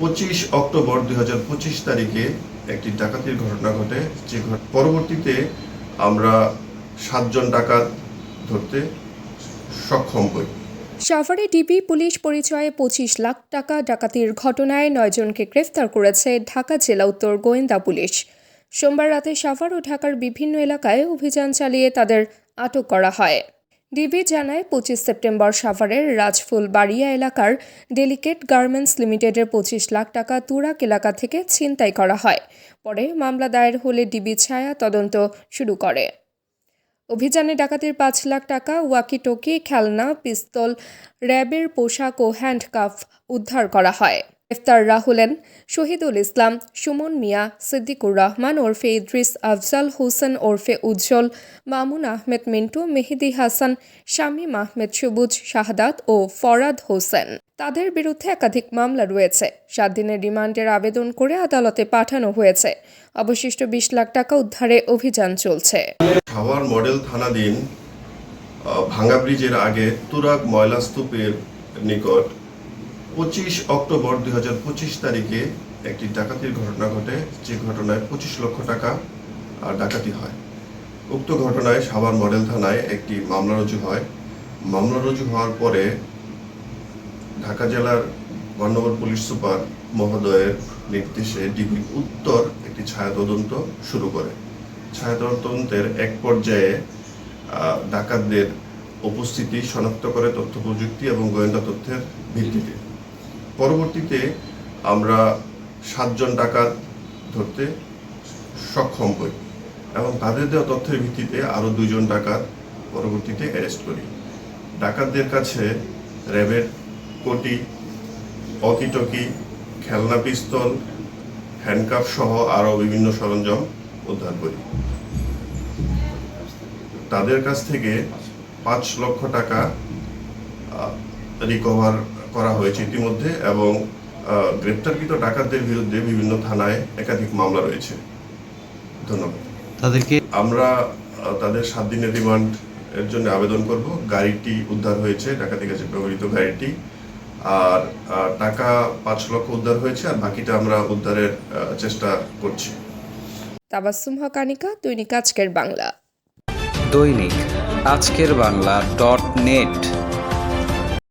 পঁচিশ অক্টোবর দু হাজার পঁচিশ তারিখে একটি ডাকাতির ঘটনা ঘটে, যে পরবর্তীতে আমরা সাতজন ডাকাত ধরতে সক্ষম হই। সাভারে ডিবি পুলিশ পরিচয়ে পঁচিশ লাখ টাকা ডাকাতির ঘটনায় নয়জনকে গ্রেফতার করেছে ঢাকা জেলা উত্তর গোয়েন্দা পুলিশ। সোমবার রাতে সাভার ও ঢাকার বিভিন্ন এলাকায় অভিযান চালিয়ে তাদের আটক করা হয়। ডিবি জানায় পঁচিশ সেপ্টেম্বর সাভারের রাজফুল বাড়িয়া এলাকার ডেলিকেট গার্মেন্টস লিমিটেডের পঁচিশ লাখ টাকা তুরাক এলাকা থেকে ছিনতাই করা হয়। পরে মামলা দায়ের হলে ডিবি ছায়া তদন্ত শুরু করে। অভিযানে ডাকাতির পাঁচ লাখ টাকা, ওয়াকিটকি, খেলনা, পিস্তল, র্যাবের পোশাক ও হ্যান্ডকাফ উদ্ধার করা হয়। গ্রেফতাররা হলেন শহীদুল ইসলাম, সুমন মিয়া, সিদ্দিকুর রহমান ওরফে ইদ্রিস, আফজাল হোসেন ওরফে উজ্জ্বল, মামুন আহমেদ মিন্টু, মেহেদি হাসান, শামীম আহমেদ সবুজ, শাহাদাত ও ফরাদ হোসেন। তাদের বিরুদ্ধে একাধিক মামলা রয়েছে। সাত দিনের রিমান্ডের আবেদন করে আদালতে পাঠানো হয়েছে। অবশিষ্ট বিশ লাখ টাকা উদ্ধারে অভিযান চলছে। মডেল থানাধীন ভাঙ্গা ব্রিজের আগে তুরাগ ময়লা স্তূপের নিকট পঁচিশ অক্টোবর দুই হাজার পঁচিশ তারিখে একটি ডাকাতির ঘটনা ঘটে যে ঘটনায় পঁচিশ লক্ষ টাকা আহ, ডাকাতি হয়। উক্ত ঘটনায় সাভার মডেল থানায় একটি মামলা রুজু হয়। মামলা রুজু হওয়ার পরে ঢাকা জেলার মান্যবর পুলিশ সুপার মহোদয়ের নির্দেশে ডিবি উত্তর একটি ছায়া তদন্ত শুরু করে। ছায়া তদন্তের এক পর্যায়ে ডাকাতদের উপস্থিতি শনাক্ত করে তথ্য প্রযুক্তি এবং গোয়েন্দা তথ্যের ভিত্তিতে। পরবর্তীতে আমরা সাতজন ডাকাত ধরতে সক্ষম হই এবং তাদের দেওয়া তথ্যের ভিত্তিতে আরও দুইজন ডাকাত পরবর্তীতে অ্যারেস্ট করি। ডাকাতদের কাছে র্যাবের কোটি অকিটকি খেলনা পিস্তল হ্যান্ডকাপ সহ আরও বিভিন্ন সরঞ্জাম উদ্ধার করি। তাদের কাছ থেকে পাঁচ লক্ষ টাকা রিকভার করা হয়েছে ইতিমধ্যে এবং গ্রেপ্তারকৃত ডাকাতদের বিরুদ্ধে বিভিন্ন থানায় একাধিক মামলা রয়েছে। ধন্যবাদ। তাদেরকে আমরা তাদের সাত দিনের রিমান্ড এর জন্য আবেদন করব। গাড়িটি উদ্ধার হয়েছে ডাকাতি কাছে ব্যবহৃত গাড়িটি। আর টাকা পাঁচ লক্ষ উদ্ধার হয়েছে আর বাকিটা আমরা উদ্ধারের চেষ্টা করছি। তাবাসসুম হকানিকা দৈনিক আজকের বাংলা। দৈনিক আজকের বাংলা ডট নেট।